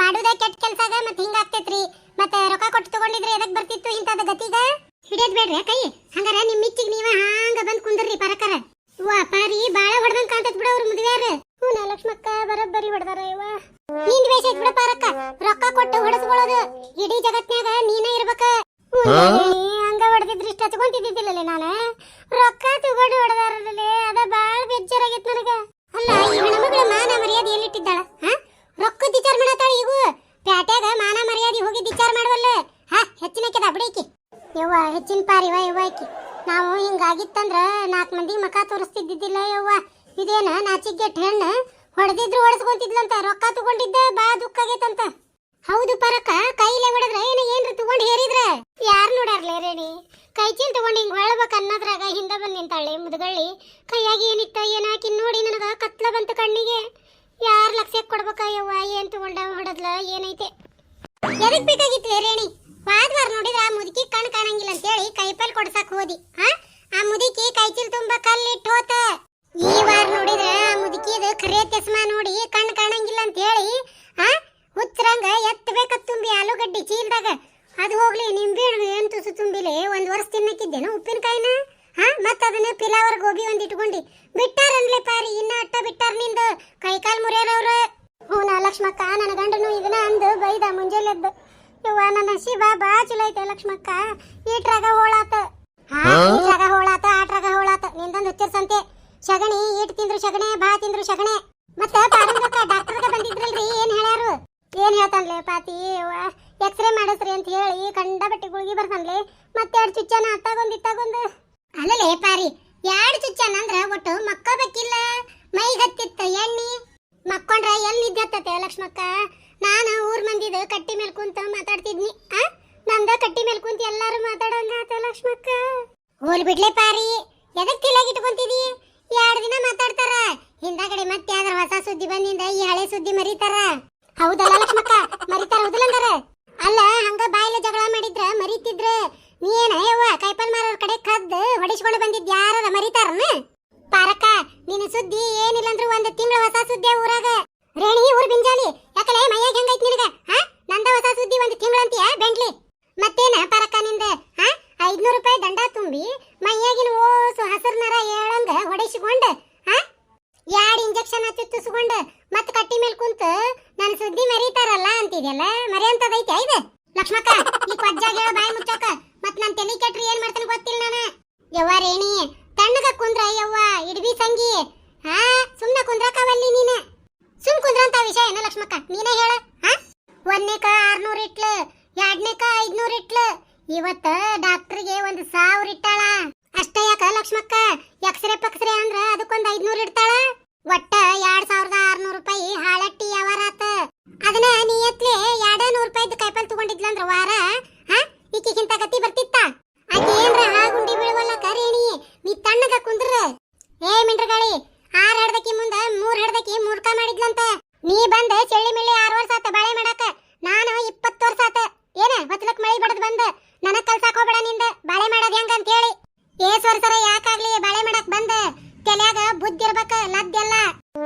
ಮಾಡುದ ಕೆಟ್ಟ ಕೆಲ್ಸಾಗ ಮತ್ತೆ ಹಿಂಗ ಆಗ್ತೈತ್ರಿ. ಮತ್ತೆ ರೊಕ್ಕ ಕೊಟ್ಟು ತಗೊಂಡಿದ್ರೆ ಎದಕ್ ಬರ್ತಿತ್ತು ಇಂತದ ಗತಿಗ? ಹಿಡಿಯದ್ ಬೇಡ್ರಿ ಕೈ ಹಂಗಾರ ನಿಮ್ ಮಿಚ್ಚಿಗೆ ನೀವ ಹಾಂಗ ಬಂದ್ ಕುಂದ್ರಿ ಪರಕರ. ವಾ ಪಾರಿ ಬಾಳ ಹೊಡ್ದಂಗ್ ಕಾಣ್ತೈತ್ ಬಿಡ ಅವ್ರ ಹು ಹೂನ ಲಕ್ಷ್ಮಕ್ಕ ಬರೋಬ್ಬರಿ ಹೊಡ್ದಾರ ಇವ ನಿಂದ್ ವೇಷ ಐತ್ ಬಿಡ ಪಾರಕ್ಕ. ರೊಕ್ಕ ಕೊಟ್ಟು ಹೊಡಸ್ಕೊಳ್ಳೋದು. ಇಡೀ ಜಗತ್ನ್ಯಾಗ ನೀನೇ ಇರ್ಬೇಕ. ಹಂಗ ಹೊಡೆದಿದ್ರೆ ಇಷ್ಟ ಹಚ್ಕೊಂತಿದ್ದಿದ್ದಿಲ್ಲಲೆ ನಾನು? ರೊಕ್ಕ ತಗೊಂಡು ಹೊಡೆದಾರಲ್ಲೇ ಅದ ಬಾಳ ಬೇಜಾರಾಗೈತ್ ನನಗ. ಅಲ್ಲ ಈ ಮಗಳ ಮಾನ ಮರ್ಯಾದೆ ಎಲ್ಲಿಟ್ಟಿದ್ದಾಳ? ರೊಕ್ಕದ ವಿಚಾರ ಮಾಡತ್ತಾಳ ಈಗ? ಪ್ಯಾಟ್ಯಾಗ ಮಾನ ಮರ್ಯಾದೆ ಹೋಗಿ ವಿಚಾರ ಮಾಡವಲ್ಲ. ಹಾ ಹೆಚ್ಚಿನ ಕೆದ ಬಿಡೇಕಿ ಯವ್ವ, ಹೆಚ್ಚಿನ ಪಾರಿವ ಯವ್ವ ಆಕಿ ನಾವು ಹಿಂಗಾಗಿತ್ತಂದ್ರ ನಾಲ್ಕು ಮಂದಿ ಮಕ ತೋರಿಸ್ತಿದ್ದಿದ್ದಿಲ್ಲ ಯವ್ವ. ಇದೇನ ನಾಚಿಗೆಟ್ ಹೆಣ್ಣು? ಹೊಡೆದಿದ್ರು ಹೊಡೆಸ್ಕೊಂತಿದ್ಲಂತ, ರೊಕ್ಕ ತಗೊಂಡಿದ್ದ ಬಾ ದುಃಖ ಆಗೈತಂತ. ಹೌದು ಪರಕ, ಕೈಲೇ ಹೊಡೆದ್ರ ಏನ ಏನ್ರ ತಗೊಂಡ್ ಹೇರಿದ್ರ? ಯಾರು ನೋಡಾರ್ಲೆ ರೇಣಿ? ಕೈ ಚೀಲ್ ತಗೊಂಡ್ ಹಿಂಗ್ ಹೊಳ್ಬೇಕ ಅನ್ನೋದ್ರಾಗ ಹಿಂದೆ ಬಂದ್ ನಿಂತಾಳೆ ಮುದುಗಳ್ಳಿ. ಕೈಯಾಗಿ ಏನಿತ್ತ ಏನಾಕಿ ನೋಡಿ ನನಗ ಕತ್ಲ ಬಂತು ಕಣ್ಣಿಗೆ. ಯಾರ್ ಲಕ್ಷ್ಯಕ್ಕೆ ಕೊಡ್ಬೇಕ ಯವ್ವ? ಏನ್ ತಗೊಂಡ ಹೊಡದ್ಲ? ಏನೈತೆ? ಎದಕ್ ಬೇಕಾಗಿತ್ತು ರೇಣಿ? ವಾದ ವಾರ ನೋಡಿದ್ರ ಆ ಮುದುಕಿ ಕಣ್ ಕಾಣಂಗಿಲ್ಲ ಅಂತೇಳಿ ಕೈಪಲ್ ಕೊಡ್ಸಕ್ ಹೋದಿ. ಆ ಮುದುಕಿ ಕೈ ತುಂಬಾ ಕಲ್ಲಿಟ್ಟು ಹೋತ. ಈ ವಾರ ನೋಡಿದ್ರ ಆ ಮುದುಕಿದ ಖರೆ ಚಸ್ಮಾ ನೋಡಿ ಕಣ್ ಕಾಣಂಗಿಲ್ಲ ಅಂತೇಳಿ, ಹಾ? ಹುಚ್ಚರಂಗ ಎತ್ತಬೇಕತ್ ತುಂಬಿ ಆಲೂಗಡ್ಡಿ ಚೀಲ್ದಾಗ ಅದು ಹೋಗ್ಲಿ ನಿಂಬೆ ಹಣ್ಣು ಏನ್ ತುಸು ತುಂಬಿಲೆ ಒಂದ್ ವರ್ಷ ತಿನ್ನಕ್ಕಿದ್ದೇನು ಉಪ್ಪಿನಕಾಯಿನ ಹಾ ಮತ್ತ ಅದನ್ನ ಪಿಲಾವರ್ ಗೋಬಿ ಒಂದ್ ಇಟ್ಕೊಂಡಿ ಬಿಟ್ಟಾರನ್ಲೆ ಪಾರಿ ಇನ್ನ ಅಟ್ಟ ಬಿಟ್ಟಾರ ನಿಂದ ಕೈಕಾಲ್ ಮುರಿಯರವ್ರ ಹೂನ ಲಕ್ಷ್ಮಕ್ಕ ನನ್ನ ಗಂಡನು ಇದನ್ನ ಅಂದು ಬೈದ ಮುಂಜಾನೆ ಎದ್ದು ಯವ್ವ ನನ್ನ ಶಿವ ಬಾ ಚಲೋ ಐತೆ ಲಕ್ಷ್ಮಕ್ಕ ಈಟ್ರಾಗ ಹೋಳಾತ ಹಾ ಈಟ್ರಾಗ ಹೋಳಾತ ಆಟ್ರಾಗ ಹೋಳಾತ ನಿಂದೊಂದು ಹುಚ್ಚಿರ್ಸಂತೆ ಶಗಣಿ, ಈಟ್ ತಿಂದ್ರು ಶಗಣೆ, ಬಾ ತಿಂದ್ರು ಶಗಣೆ. ಮತ್ತ ಡಾಕ್ಟರ್ ಬಂದಿದ್ರಲ್ರಿ, ಏನ್ ಹೇಳ್ಯಾರು? ಏನ್ ಹೇಳ್ತಾನ್ಲೆ ಪಾತಿ ಎಕ್ಸ್ರೇ ಮಾಡಿಸ್ರಿ ಅಂತ ಹೇಳಿ ಕಂಡ ಬಟ್ಟೆ ಗುಳಿಗೆ ಬರ್ತಾನ್ಲೆ ಮತ್ತೆ ಎರಡು ಚುಚ್ಚನ ಅತ್ತಾಗೊಂದು ಇತ್ತಾಗೊಂದು. ಅಲ್ಲಲೇ ಪಾರಿ, ಎರಡು ಚುಚ್ಚನ ಅಂದ್ರ ಒಟ್ಟು ಮಕ್ಕೋಬೇಕಿಲ್ಲ ಮೈ ಗತ್ತಿತ್ತ ಎಣ್ಣಿ ಮಕ್ಕೊಂಡ್ರ ಎಲ್ಲಿ ನಿದ್ದತ್ತತೆ ಲಕ್ಷ್ಮಕ್ಕ ನಾನು ಊರ್ ಮಂದಿದ ಕಟ್ಟಿ ಮೇಲೆ ಕುಂತ ಮಾತಾಡ್ತಿದ್ನಿ ಆ ನಂದ ಕಟ್ಟಿ ಮೇಲೆ ಕುಂತ ಎಲ್ಲಾರು ಮಾತಾಡಂಗ ಆತ ಲಕ್ಷ್ಮಕ್ಕ ಹೋಲ್ ಬಿಡ್ಲೆ ಪಾರಿ ಎದಕ್ ತಿಲಾಗಿ ಇಟ್ಕೊಂತಿದಿ ಎರಡು ದಿನ ಮಾತಾಡ್ತಾರ ಹಿಂದಾಗಡೆ ಮತ್ತೆ ಯಾವ್ದಾರ ಹೊಸ ಸುದ್ದಿ ಬಂದಿಂದ ಈ ಹಳೆ ಸುದ್ದಿ ಮರಿತಾರ ಹೌದಲ್ಲ ಲಕ್ಷ್ಮಕ್ಕ? ಮರಿತಾರ ಅಲ್ಲ, ಹಂಗ ಬಾಯಿಲೆ ಜಗಳ ಮಾಡಿದ್ರ ಮರಿತಿದ್ರ? ನೀ ಏನ, ಯವ್ವ ಕೈಪಲ್ ಮಾರೋರ್ ಕಡೆ ಕದ್ದು ಹೊಡಿಸ್ಕೊಂಡು ಬಂದಿದ್ ಯಾರ ಮರಿತಾರನ? ಪಾರಕ್ಕ, ನಿನ್ನ ಸುದ್ದಿ ಏನಿಲ್ಲ ಅಂದ್ರೂ ಒಂದು ತಿಂಗಳ ಹೊಸ ಸುದ್ದಿ ಊರಾಗ. ರೇಣಿ, ಊರ್ ಬಿಂಜಾಲಿ. ಯಾಕಲೆ, ಮೈಯಾಗ ಹೆಂಗೈತ್ ನಿನಗ? ಹಾ? ನಂದ ಹೊಸ ಸುದ್ದಿ ಒಂದು ತಿಂಗಳಂತೀಯ ಬೆಂಡ್ಲಿ? ಮತ್ತೇನ, ಪಾರಕ್ಕ, ನಿಂದ? ಹಾ? ಐದ್ನೂರು ರೂಪಾಯಿ ದಂಡ ತುಂಬಿ ಮೈಯಾಗಿನ ಓಸು ಹಸಿರು ನರ ಏಳಂಗ ಹೊಡಿಸಿಕೊಂಡ, ಹಾ? ಯಾಡ್ ಇಂಜೆಕ್ಷನ್ ಚುಚ್ಚಿಸ್ಕೊಂಡ ಮತ್ ಕಟ್ಟಿ ಮೇಲೆ ಕುಂತ ನನ್ನ ಸುದ್ದಿ ಮರೀತಾರಲ್ಲ ಅಂತಿದ್ಯಲ್ಲ ಮರೆಯಂತದೈತೆ ಐದು. ಲಕ್ಷ್ಮಕ್ಕ, ಈ ಕೊಜ್ಜಾಗ ಹೇಳೋ ಬಾಯಿ ಮುಚ್ಚಕ, ಮತ್ತೆ ನಾನು ತಲೆ ಕೆಟ್ರಿ ಏನ್ ಮಾಡ್ತಾನೆ ಗೊತ್ತಿಲ್ಲ ನಾನು. ಯವ್ವ ರೇಣಿ, ತಣ್ಣಗ ಕುಂದ್ರ ಯವ್ವ, ಇಡ್ಬಿ ಸಂಗಿ. ಹಾ, ಸುಮ್ನ ಕುಂದ್ರಕವಲ್ಲಿ ನೀನ? ಸುಮ್ ಕುಂದ್ರಂತ ವಿಷಯ ಏನ ಲಕ್ಷ್ಮಕ್ಕ? ನೀನೇ ಹೇಳ, ಹಾ? ಒಂದನೇಕ ಆರ್ನೂರು ಇಟ್ಲು, ಎರಡನೇಕ ಐದ್ನೂರ್ ಇಟ್ಲು. ಇವತ್ತ ಡಾಕ್ಟರ್ಗೆ ಒಂದು ಸಾವಿರ ಇಟ್ಟಾಳ. ಅಷ್ಟೇ ಯಾಕ ಲಕ್ಷ್ಮಕ್ಕ? ಎಕ್ಸ್ರೇ ಪಕ್ಸ್ರೇ ಅಂದ್ರ ಅದಕ್ಕೊಂದು ಐದ್ನೂರು ಇಡ್ತಾಳ ಒಟ್ಟ ಎರಡ್ ಸಾವಿರದ ಆರ್ನೂರ್ ರೂಪಾಯಿ ಹಾಳಟ್ಟಿ ಯಾವಾರಾತ ಅದನ್ನ ನೀ ಎತ್ಲೆ ಎರಡ ನೂರ್ ರೂಪಾಯಿದ್ ಕೈಪಲ್ ತಗೊಂಡಿದ್ಲಂದ್ರ ವಾರ ಹಾ ಈಕಿಗಿಂತ ಗತಿ ಬರ್ತಿತ್ತ ಆಕಿ ಏನ್ರ ಹಾಗುಂಡಿ ಬೀಳುವಲ್ಲ ಕರೇಣಿ ನೀ ತಣ್ಣಗ ಕುಂದ್ರ ಏ ಮಿಂಡ್ರಗಾಳಿ ಆರ್ ಹಡ್ದಕಿ ಮುಂದ ಮೂರ್ ಹಡ್ದಕಿ ಮೂರ್ಖ ಮಾಡಿದ್ಲಂತ ನೀ ಬಂದ ಚೆಳ್ಳಿ ಮಿಳ್ಳಿ ಆರ್ ವರ್ಷ ಆತ ಬಾಳೆ ಮಾಡಾಕ ನಾನು ಇಪ್ಪತ್ತು ವರ್ಷ ಆತ ಏನ ಹೊತ್ಲಕ್ ಮಳಿ ಬಡದ್ ಬಂದ ನನಗ್ ಕಲ್ಸಾಕ್ ಹೋಗ್ಬೇಡ ನಿಂದ ಬಾಳೆ ಮಾಡೋದ್ ಹೆಂಗ ಅಂತ ಹೇಳಿ ಏಸ್ ವರ್ಷರ ಯಾಕಾಗ್ಲಿ ಬಾಳೆ ಮಾಡಕ್ ಬಂದ ತಲ್ಯಾಗ ಬುದ್ಧಿ ಇರ್ಬೇಕ ಲದ್ದೆಲ್ಲ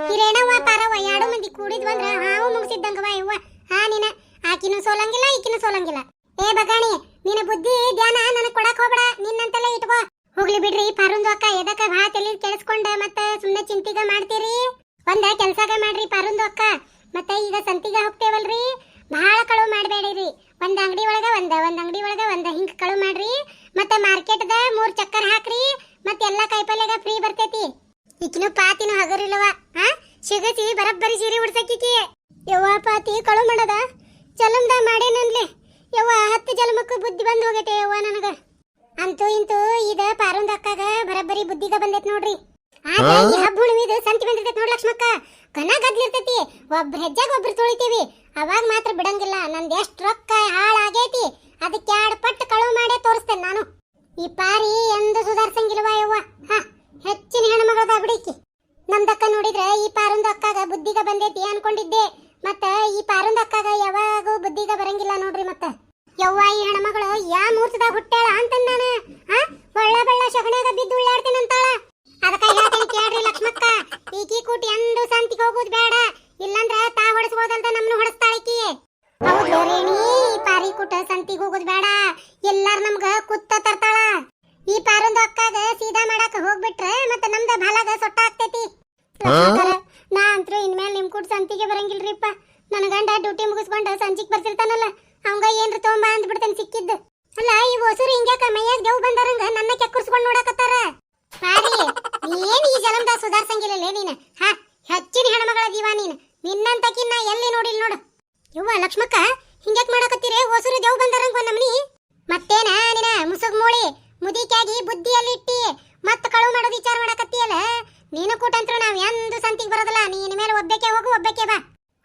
ಹಿರೇಣವ್ವ ಪಾರವ್ವ ಎರಡು ಮಂದಿ ಕೂಡಿದ್ ಬಂದ್ರ ಹಾವು ಮುಗಿಸಿದ್ದಂಗವ ಇವ್ವ ಹಾ ನೀನ ಆಕಿನೂ ಸೋಲಂಗಿಲ್ಲ ಈಕಿನೂ ಸೋಲಂಗಿಲ್ಲ ಏ ಬಗಾಣಿ ನಿನ್ನ ಬುದ್ಧಿ ಧ್ಯಾನ ನನಗ್ ಕೊಡಕ್ ಹೋಗ್ಬೇಡ ನಿನ್ನಂತೆಲ್ಲ ಇಟ್ಕೋ ಹೋಗ್ಲಿ ಬಿಡ್ರಿ ಪಾರುಂದು ಅಕ್ಕ ಎದಕ್ಕ ಭಾ ತಲೆ ಕೆಡಿಸ್ಕೊಂಡ ಮತ್ತ ಸುಮ್ನೆ ಚಿಂತಿಗ ಮಾಡ್ತೀರಿ ಒಂದ ಕೆಲ್ಸಾಗ ಮಾಡ್ರಿ ಪಾರುಂದು ಅಕ್ಕ ಮತ್ತೆ ಈಗ ಸಂತಿಗ ಹೋಗ್ತೇವಲ್ರಿ ಬಹಳ ಕಳುವು ಮಾಡಬೇಡಿರಿ ಒಂದ್ ಅಂಗಡಿ ಒಳಗ ಒಂದ ಒಂದ್ ಅಂಗಡಿ ಒಳಗ ಒಂದ ಹಿಂಗ್ ಕಳುವು ಮಾಡ್ರಿ ಮತ್ತೆ ಮಾರ್ಕೆಟ್ದ ಮೂರ್ ಚಕ್ಕರ್ ಹಾಕ್ರಿ ಮತ್ತೆ ಎಲ್ಲಾ ಫ್ರೀ ಬರ್ತೈತಿ. ಈಕಿನ ಪಾತಿನು ಹಗರಿಲ್ಲವ ಸಿಗತಿ ಸಿಗಸಿ ಬರಬ್ಬರಿ ಸೀರೆ ಉಡ್ಸಕ್ಕಿಕಿ ಯವ್ವ ಪಾತಿ ಕಳು ಮಾಡದ. ಜಲಮ್ದ ಮಾಡೇನನ್ಲೆ? ಯವ್ವ ಹತ್ತು ಜಲಮಕ್ಕೂ ಬುದ್ಧಿ ಬಂದು ಹೋಗೈತೆ ಯವ್ವ ನನಗ. ಅಂತೂ ಇಂತೂ ಇದ ಪಾರೊಂದ ಅಕ್ಕಾಗ ಬರಬ್ಬರಿ ಬುದ್ಧಿಗ ಬಂದೈತ್ ನೋಡ್ರಿ. ಆದ್ರೆ ಈ ಹಬ್ಬ ಹುಣ್ಣಿಮೆದು ಸಂತಿ ಬಂದಿರ್ತೈತಿ ನೋಡ್ ಲಕ್ಷ್ಮಕ್ಕ. ಕನ ಗದ್ಲಿರ್ತೈತಿ. ಒಬ್ರ ಹೆಜ್ಜಾಗ ಒಬ್ರು ತುಳಿತೀವಿ. ಅವಾಗ ಮಾತ್ರ ಬಿಡಂಗಿಲ್ಲ. ನಂದು ಎಷ್ಟು ರೊಕ್ಕ ಹಾಳಾಗೈತಿ. ಅದಕ್ಕೆ ಎರಡು ಪಟ್ಟು ಕಳುವು ಮಾಡೇ ತೋರಿಸ್ತೇನೆ ನಾನು. ಈ ಪಾರಿ ಎಂದು ಸುಧಾರಿಸಂಗಿಲ್ವ ಯವ್ವ? ಹ, ಹೆಚ್ಚಿನ ಹೆಣ್ಮಗಳದ ಬಿಡಿಕಿ ನಮ್ದಕ್ಕ ನೋಡಿದ್ರೆ ಈ ಪಾರೊಂದು ಅಕ್ಕಾಗ ಬುದ್ಧಿಗ ಬಂದೈತಿ ಅನ್ಕೊಂಡಿದ್ದೆ. ಮತ್ತ ಈ ಪಾರೊಂದು ಅಕ್ಕಾಗ ಯಾವಾಗೂ ಬುದ್ಧಿಗ ಬರಂಗಿಲ್ಲ ನೋಡ್ರಿ ಮತ್ತ. ಯವ್ವ, ಈ ಹೆಣ್ಮಗಳು ಯಾ ಮೂರ್ತದ ಹುಟ್ಟ್ಯಾಳ ಅಂತ ನಾನು? ಹ, ಬಳ್ಳ ಬಳ್ಳ ಶಗಣ್ಯಾಗ ಬಿದ್ದು ಉಳ್ಳಾಡ್ತೇನಂತಾಳ ಅದಕ್ಕ ಹೇಳ್ತೇನೆ ಕೇಳ್ರಿ ಲಕ್ಷ್ಮಕ್ಕ, ಈಕಿ ಕೂಟಿ ಎಂದು ಸಂತಿಗೆ ಹೋಗೋದು ಬೇಡ ಇಲ್ಲಂದ್ರ ತಾ ಹೊಡಿಸ್ಬೋದಂತ ನಮ್ನು ಹೊಡೆಸ್ತಾಳಿಕಿ ಹೌದು ರೇಣಿ ಪಾರಿ ಕೂಟ ಸಂತಿಗೆ ಹೋಗೋದು ಬೇಡ ಎಲ್ಲಾರು ನಮ್ಗ ಕುತ್ತ ತರ್ತಾಳ ಈ ಪಾರೊಂದು ಅಕ್ಕಾಗ ಸೀದಾ ಮಾಡಾಕ ಹೋಗ್ಬಿಟ್ರೆ ಮತ್ತೆ ನಮ್ದ ಬಾಲಾಗ ಸೊಟ್ಟ ಆಗ್ತೈತಿ ಲಕ್ಷ್ಮಕ್ಕರ, ನಾ ಅಂತ್ರು ಇನ್ಮೇಲೆ ನಿಮ್ ಕೂಟ್ ಸಂತಿಗೆ ಬರಂಗಿಲ್ರಿಪ್ಪ ನನ್ನ ಗಂಡ ಡ್ಯೂಟಿ ಮುಗಿಸ್ಕೊಂಡ ಸಂಜಿಗ್ ಬರ್ತಿರ್ತಾನಲ್ಲ ಅವಂಗ ಏನ್ರ ತೊಗೊಂಬ ಅಂದ್ಬಿಡ್ತಾನೆ ಸಿಕ್ಕಿದ್ದು ಅಲ್ಲ ಈ ಹೊಸರು ಹಿಂಗ್ಯಾಕ ಮೈಯಾಗ ದೇವ್ ಬಂದಾರಂಗ ನನ್ನ ಕೆಕ್ಕರ್ಸ್ಕೊಂಡ್ ನೋಡಕತ್ತಾರ ಪಾರಿ ಜಲಂದ ಸುಧಾರ್ಸಂಗಿಲ್ಲ ನೀನ್? ಹಾ, ಹೆಚ್ಚಿನ ಹೆಣ್ಮಗಳ ದೀವ ನೀನ್. ನಿನ್ನಂತಕಿನ್ನ ಎಲ್ಲಿ ನೋಡಿಲ್ ನೋಡು. ಯವ್ವ ಲಕ್ಷ್ಮಕ್ಕ, ಹಿಂಗ್ಯಾಕ್ ಮಾಡಕತ್ತೀರಿ? ಹೊಸರು ದೇವ್ ಬಂದಾರಂಗ ನಮ್ನಿ. ಮತ್ತೇನ ನಿನ ಮುಸುಗ್ ಮೂಳಿ? ಮುದಿಕ್ಯಾಗಿ ಬುದ್ಧಿಯಲ್ಲಿ ಇಟ್ಟಿ. ಮತ್ತ ಕಳು ಮಾಡೋದು ವಿಚಾರ ಮಾಡಕತ್ತೀಯಲ್ಲ? ನೀನು ಕೂಟಂತ್ರ ನಾವ್ ಎಂದು ಸಂತಿಗೆ ಬರೋದಿಲ್ಲ. ನೀನ್ ಮೇಲೆ ಒಬ್ಬಕ್ಕೆ ಹೋಗು ಒಬ್ಬಕ್ಕೆ ಬಾ.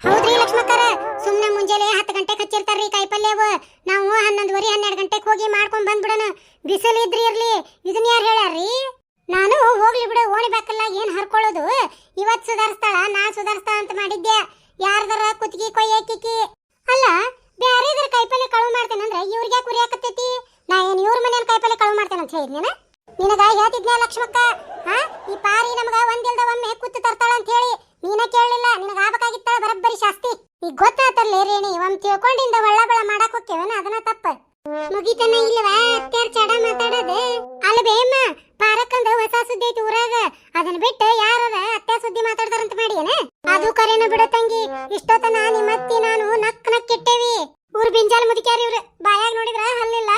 ಹೌದ್ರಿ ಲಕ್ಷ್ಮಕ್ಕರ? ಸುಮ್ನೆ ಮುಂಜಾನೆ ಹತ್ತು ಗಂಟೆಗೆ ಹಚ್ಚಿರ್ತಾರ್ರಿ ಕಾಯಿಪಲ್ಯವು. ನಾವು ಹನ್ನೊಂದುವರೆ ಹನ್ನೆರಡು ಗಂಟೆಗೆ ಹೋಗಿ ಮಾಡ್ಕೊಂಡ್ ಬಂದ್ಬಿಡೋಣ. ಬಿಸಿಲು ಇದ್ರಿ ಇರ್ಲಿ. ಇದನ್ನ ಯಾರು ಹೇಳ್ಯಾರ್ರಿ? ನಾನು ಹೋಗ್ಲಿ ಬಿಡು, ಓಣಿ ಬೇಕಲ್ಲ, ಏನ್ ಹರ್ಕೊಳ್ಳೋದು? ಇವತ್ ಸುಧಾರಿಸ್ತಾಳ, ನಾ ಸುಧಾರಿಸ್ತಾಳ ಅಂತ ಮಾಡಿದ್ದೆ. ಯಾರ್ದಾರ ಕುತ್ತಿಗೆ ಕೊಯ್ಯಾಕಿಕ್ಕಿ ಅಲ್ಲ, ಬ್ಯಾರೆದ್ರ ಕೈಪಲ್ಲೆ ಕಳುವು ಮಾಡ್ತೇನಂದ್ರೆ ಇವ್ರಿಗೆ ಕುರಿಯಾಕತ್ತೈತಿ ನಾ ಏನ್ ಇವ್ರ ಮನೇನ ಕೈಪಲ್ಲೆ ಕಳು ಮಾಡ್ತೇನೆ ಅಂತ ಹೇಳಿದ್ನೇನ ನಿನಗ ಹೇಳ್ತಿದ್ನ ಲಕ್ಷ್ಮಕ್ಕ? ಹಾ ಈ ಪಾರಿ ನಮಗ ಒಂದಿಲ್ದ ಒಮ್ಮೆ ಕುತ್ತು ತರ್ತಾಳ ಅಂತ ಹೇಳಿ ನೀನ ಕೇಳಲಿಲ್ಲ, ನಿನಗ ಆಗ್ಬೇಕಾಗಿತ್ತ ಬರಬ್ಬರಿ ಶಾಸ್ತಿ. ಈ ಗೊತ್ತಾತಲ್ಲೇ ರೇಣಿ ಒಮ್ಮೆ ತಿಳ್ಕೊಂಡಿಂದ ಒಳ್ಳ ಬಳ ಮಾಡಕ್ ಹೋಗ್ತೇವನ, ಅದನ್ನ ತಪ್ಪ. ಮುಗಿತನ ಇಲ್ವಾ? ಅತ್ಯಾರ್ ಚಡ ಮಾತಾಡೋದು. ಅಲ್ಲ ಬೇಮ್ಮ ಪಾರಕ್ಕಂದ ಹೊಸ ಸುದ್ದಿ ಐತಿ ಊರಾಗ ಅದನ್ನ ಬಿಟ್ಟು ಯಾರದ ಅತ್ಯಾರ ಸುದ್ದಿ ಮಾತಾಡ್ತಾರಂತ ಮಾಡಿ ಏನ ಅದು ಕರೆನ ಬಿಡ ತಂಗಿ. ಇಷ್ಟೊತ್ತನ ನಿಮ್ಮತ್ತಿ ನಾನು ನಕ್ ನಕ್ ಇಟ್ಟೇವಿ. ಊರ್ ಬಿಂಜಾಲ್ ಮುದಿಕ್ಯಾರ ಇವ್ರು. ಬಾಯಾಗ ನೋಡಿದ್ರ ಹಲ್ಲಿಲ್ಲ.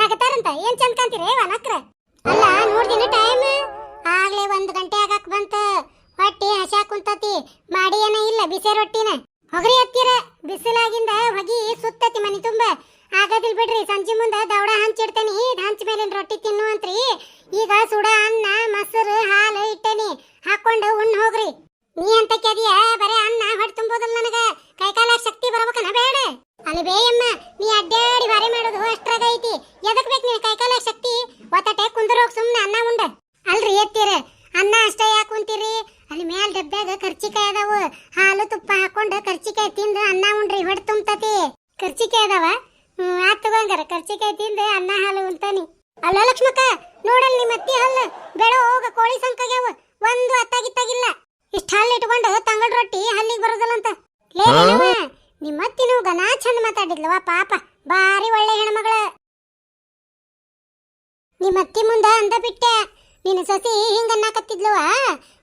ನಗತಾರಂತ. ಏನ್ ಚಂದ ಕಾಂತೀರಿ ವಾ, ನಕ್ರ. ಅಲ್ಲ ನೋಡ್ದಿನ ಟೈಮ್ ಆಗ್ಲೇ ಒಂದ್ ಗಂಟೆ ಆಗಾಕ್ ಬಂತ. ಹೊಟ್ಟಿ ಹಸಾ ಕುಂತತಿ. ಮಾಡಿ ಏನ ಇಲ್ಲ, ಬಿಸಿ ರೊಟ್ಟಿನ. ಹೊಗರಿ ಹತ್ತಿರ ಬಿಸಿಲಾಗಿಂದ ಹೊಗಿ ಸುತ್ತತಿ ಮನಿ ತುಂಬ. ಆಗದಿಲ್ ಬಿಡ್ರಿ, ಸಂಜೆ ಮುಂದ ದೌಡ ಹಂಚಿಡ್ತೇನಿ. ಹಂಚ ಮೇಲಿನ ರೊಟ್ಟಿ ತಿನ್ನು ಅಂತ್ರಿ ಈಗ ಸುಡ ಅನ್ನ, ಮೊಸರು, ಹಾಲು ಇಟ್ಟೇನಿ. ಹಾಕೊಂಡು ಉಣ್ಣ ಹೋಗ್ರಿ. ನೀ ಅಂತ ಕೆದಿಯ ಬರೇ ಅನ್ನ ಹೊಟ್ಟೆ ತುಂಬೋದಲ್ಲ ನನಗ. ಕೈಕಾಲ ಶಕ್ತಿ ಬರಬೇಕನ ಬೇಡ. ಅಲ್ಲಿ ಬೇಯಮ್ಮ ನೀ ಅಡ್ಡಾಡಿ ಬಾರಿ ಮಾಡೋದು ಅಷ್ಟ್ರಾಗ ಐತಿ. ಎದಕ್ ಬೇಕು ನೀನ್ ಕೈಕಾಲ ಶಕ್ತಿ? ಒತ್ತಟೆ ಕುಂದ್ರೋಗ ಸುಮ್ಮನೆ ಅನ್ನ ಉಂಡ. ಅಲ್ರಿ ಎತ್ತೀರ, ಅನ್ನ ಅಷ್ಟೇ ಯಾಕೆ ಕುಂತೀರಿ ಅಲ್ಲಿ ಮೇಲ್ ಡಬ್ಬ್ಯಾಗ ಕರ್ಚಿಕಾಯಿ ಅದಾವು. ಹಾಲು ತುಪ್ಪ ಹಾಕೊಂಡು ಕರ್ಚಿಕಾಯಿ ತಿಂದು ಅನ್ನ ಉಂಡ್ರಿ ಹೊಟ್ಟೆ ತುಂಬತತಿ. ಕರ್ಚಿಕಾಯಿ ಅದಾವ? ಹ್ಮ್, ಆತ್ ತಗೊಂಗಾರ ಕರ್ಚಿಕಾಯಿ ತಿಂದು ಅನ್ನ, ಹಾಲು ಉಂತಾನಿ. ಅಲ್ಲ ಲಕ್ಷ್ಮಕ್ಕ, ನೋಡಲ್ ನಿಮ್ಮ ಅತ್ತಿ ಹಲ್ಲು. ಬೆಳ ಹೋಗ ಕೋಳಿ ಸಂಕಾಗ್ಯಾವ. ಒಂದು ಅತ್ತಾಗಿತ್ತಾಗಿಲ್ಲ ಇಷ್ಟ ಹಲ್ಲು ಇಟ್ಕೊಂಡು ತಂಗಳ ರೊಟ್ಟಿ ಹಲ್ಲಿಗೆ ಬರೋದಲ್ಲ ಅಂತ ಲೇ ನಿಮ್ಮ ಅತ್ತಿನೂ ಗನಾ ಚಂದ ಮಾತಾಡಿದ್ಲವ ಪಾಪ. ಬಾರಿ ಒಳ್ಳೆ ಹೆಣ್ಮಗಳ. ನಿಮ್ಮ ಅತ್ತಿ ಮುಂದೆ ಅಂದ ಬಿಟ್ಟೆ ನಿನ್ನ ಸಸಿ ಹಿಂಗ ಅನ್ನಕತ್ತಿದ್ಲವ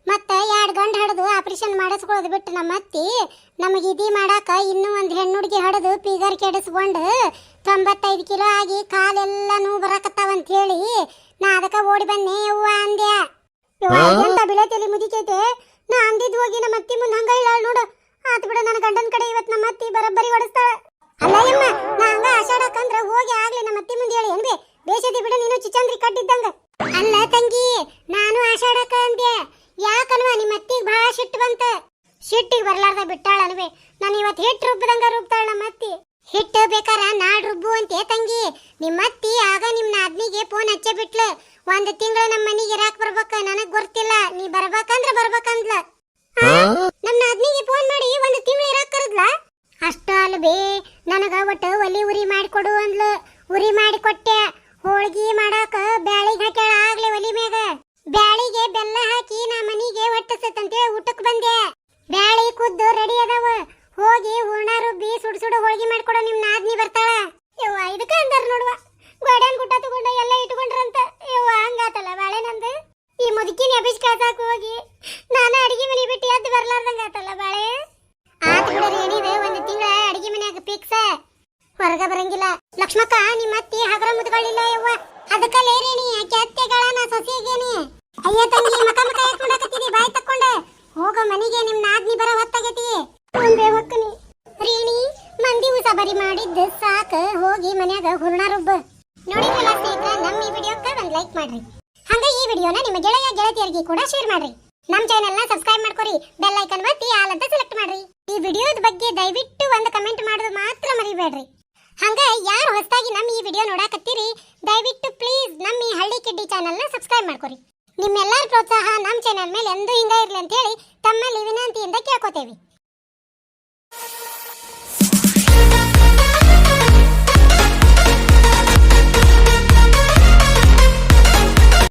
ಮತ್ತ ಎರಡ್ ಗಂಡ ಹಡದು ಆಪರೇಷನ್ ಮಾಡಿಸ್ಕೊಳ್ಳೋದು ಬಿಟ್ಟು ನಮ್ಮ ಅತ್ತಿ ನಮಗೆ ಇದಿ ಮಾಡಾಕ ಇನ್ನೂ ಒಂದ್ ಹೆಣ್ಣು ಹುಡುಗಿ ಹಡದು ಪೀಗರ್ ಕೆಡಿಸ್ಕೊಂಡು ತೊಂಬತ್ತೈದು ಕಿಲೋ ಆಗಿ ಕಾಲೆಲ್ಲ ನೋವು ಬರಾಕತ್ತಾವ ಅಂತ ಹೇಳಿ ನಾ ಅದಕ್ಕ ಓಡಿ ಬನ್ನಿ ಯವ್ವ ಅಂದ್ಯ. ಯವ್ವ, ಎಂತ ಬಿಳತೆಲಿ ಮುದಿಕೈತೆ ನಾ ಅಂದಿದ್ ಹೋಗಿ ನಮ್ಮ ಅತ್ತಿ ಮುಂದೆ ಹಂಗ ಇಲ್ಲ ನೋಡು. ಆತ್ ಬಿಡ, ನನ್ನ ಗಂಡನ ಕಡೆ ಇವತ್ ನಮ್ಮ ಅತ್ತಿ ಬರಬ್ಬರಿ ಹೊಡಿಸ್ತಾಳ. ಅಲ್ಲ ಯಮ್ಮ, ನಾ ಹಂಗ ಹೋಗಿ ಆಗ್ಲಿ ನಮ್ಮ ಅತ್ತಿ ಮುಂದೆ ಹೇಳಿ ಏನ್ರಿ ಬೇಸದಿ ಬಿಡು, ನೀನು ಚಿಚಂದ್ರಿ ಕಟ್ಟಿದ್ದಂಗ. ಅಲ್ಲ ತಂಗಿ, ನಾನು ಆಷಾಢಕ್ಕ ಅಂದೆ. ಯಾಕಲ್ವಾ ನಿಮ್ಮ ಅತ್ತಿಗೆ ಬಹಳ ಸಿಟ್ಟು ಬಂತ? ಸಿಟ್ಟಿಗೆ ಬರ್ಲಾರ್ದ ಬಿಟ್ಟಾಳ ಅಲ್ವೇ ನಾನು ಇವತ್ತು ಹಿಟ್ಟು ರುಬ್ಬದಂಗ ರುಬ್ತಾಳ ನಮ್ಮ ಅತ್ತಿ. ಹಿಟ್ಟು ಬೇಕಾರ ನಾಡ್ ರುಬ್ಬು ಅಂತೆ ತಂಗಿ. ನಿಮ್ಮ ಅತ್ತಿ ಆಗ ನಿಮ್ ನಾದ್ನಿಗೆ ಫೋನ್ ಹಚ್ಚೆ ಬಿಟ್ಲು ಒಂದ್ ತಿಂಗಳ ನಮ್ಮ ಮನಿಗೆ ಇರಾಕ್ ಬರ್ಬೇಕ ನನಗ್ ಗೊತ್ತಿಲ್ಲ ನೀ ಬರ್ಬೇಕಂದ್ರ ಬರ್ಬೇಕಂದ್ಲ ಆ? ನಮ್ ನಾದ್ನಿಗೆ ಫೋನ್ ಮಾಡಿ ಒಂದ್ ತಿಂಗಳ ಇರಾಕ್ ಕರೆದ್ಲ ಅಷ್ಟ ಅಲ್ಬೇ ನನಗ ಒಟ್ಟು ಒಲಿ ಉರಿ ಮಾಡಿಕೊಡು ಅಂದ್ಲು ಉರಿ ಮಾಡಿ ಕೊಟ್ಟೆ ಹೋಳ್ಗಿ ಮಾಡಾಕ ಬ್ಯಾಳಿಗೆ ಹಾಕ್ಯಾಳ ಆಗ್ಲೇ ಒಲಿ ಮ್ಯಾಗ ಬ್ಯಾಳಿಗೆ ಬೆಲ್ಲ ಹಾಕಿ ನಾ ಮನಿಗೆ ಹೊಟ್ಟಸತ್ತಂತೇಳಿ ಊಟಕ್ ಬಂದೆ ಬ್ಯಾಳಿ ಕುದ್ದು ರೆಡಿ ಅದಾವ ಹೋಗಿ ಹೂರ್ಣ ರುಬ್ಬಿ ಸುಡ್ ಸುಡು ಹೋಳ್ಗಿ ಮಾಡ್ಕೊಡೋ ನಿಮ್ ನಾದ್ನಿ ಬರ್ತಾಳ ಯವ್ವ ಇದಕ್ಕ ಅಂದಾರ ನೋಡುವ ಗೋಡ್ಯಾನ್ ಗುಡ್ಡ ತಗೊಂಡ ಎಲ್ಲ ಇಟ್ಕೊಂಡ್ರಂತ ಯವ್ವ ಹಂಗಾತಲ್ಲ ಬಾಳೆ ನಂದು ಈ ಮುದುಕಿನ ಅಭಿಷ್ ಕಳ್ಸಾಕ ಹೋಗಿ ನಾನು ಅಡಿಗೆ ಮನೆ ಬಿಟ್ಟು ಎದ್ದು ಬರ್ಲಾರ್ದಂಗ ಆತಲ್ಲ ಬಾಳೆ ಆತ್ ಬಿಡ್ರಿ ಏನಿದೆ ಒಂದು ತಿಂಗಳ ಅಡಿಗೆ ಮನ್ಯಾಗ ಫಿಕ್ಸ್ ಹೊರಗ ಬರಂಗಿಲ್ಲ ಲಕ್ಷ್ಮಕ್ಕ, ನಿಮ್ಮ ಅತ್ತಿ ಹಗರ ಮುದ್ಗಳಿಲ್ಲ ಯವ್ವ. ಅದಕ್ಕ ಲೇರೇನಿ ಆಕೆ ಅತ್ತೆಗಳನ್ನ ಸೊಸೆಗೇನಿ ಅಯ್ಯ ತಂಗಿ, ಮಕ ಮಕ ಯಾಕೆ ನೋಡಕತ್ತೀರಿ ಬಾಯ್ ಹೋಗ ಮನೆಗೆ ನಿಮ್ ನಾದ್ನಿ ಬರ ಹೊತ್ತಾಗೈತಿ. ಒಂದೇ ಹೊಕ್ಕನಿ ರೀಣಿ, ಮಂದಿ ಉಸ ಬರಿ ಮಾಡಿದ್ದು ಸಾಕ. ಹೋಗಿ ಮನ್ಯಾಗ ಹುರ್ಣ ರುಬ್ಬ. ನೋಡಿದ್ರಲ್ಲ ಸ್ನೇಹಿತರೆ ನಮ್ಮ ಈ ವಿಡಿಯೋಕ್ಕ ಒಂದ್ ಲೈಕ್ ಮಾಡ್ರಿ. ಹಂಗ ಈ ವಿಡಿಯೋನ ನಿಮ್ಮ ಗೆಳೆಯ, ಗೆಳತಿಯರಿಗೆ ಕೂಡ ಶೇರ್ ಮಾಡ್ರಿ. ನಮ್ಮ ಚಾನೆಲ್ನ ಸಬ್ಸ್ಕ್ರೈಬ್ ಮಾಡ್ಕೊರಿ. ಬೆಲ್ ಐಕನ್ ಒತ್ತಿ, ಆಲ್ ಅಂತ ಸೆಲೆಕ್ಟ್ ಮಾಡ್ರಿ. ಈ ವಿಡಿಯೋದ ಬಗ್ಗೆ ದಯವಿಟ್ಟು ಒಂದು ಕಮೆಂಟ್ ಮಾಡೋದು ಮಾತ್ರ ಮರಿಬೇಡ್ರಿ. ಹಂಗ ಯಾರು ಹೊಸದಾಗಿ ನಮ್ಮ ಈ ವಿಡಿಯೋ ನೋಡಾಕತ್ತೀರಿ, ದಯವಿಟ್ಟು ಪ್ಲೀಸ್ ನಮ್ಮ ಈ ಹಳ್ಳಿ ಕಿಡ್ಡಿ ಚಾನಲ್ನ ಸಬ್ಸ್ಕ್ರೈಬ್ ಮಾಡ್ಕೊರಿ. ನಿಮ್ಮೆಲ್ಲರ ಪ್ರೋತ್ಸಾಹ ನಮ್ಮ ಚಾನೆಲ್ ಮೇಲೆ ಎಂದೂ ಹಿಂಗ ಇರಲಿ ಅಂತ ಹೇಳಿ ವಿನಂತಿ ವಿನಂತಿಯಿಂದ ಕೇಳ್ಕೊತೇವೆ.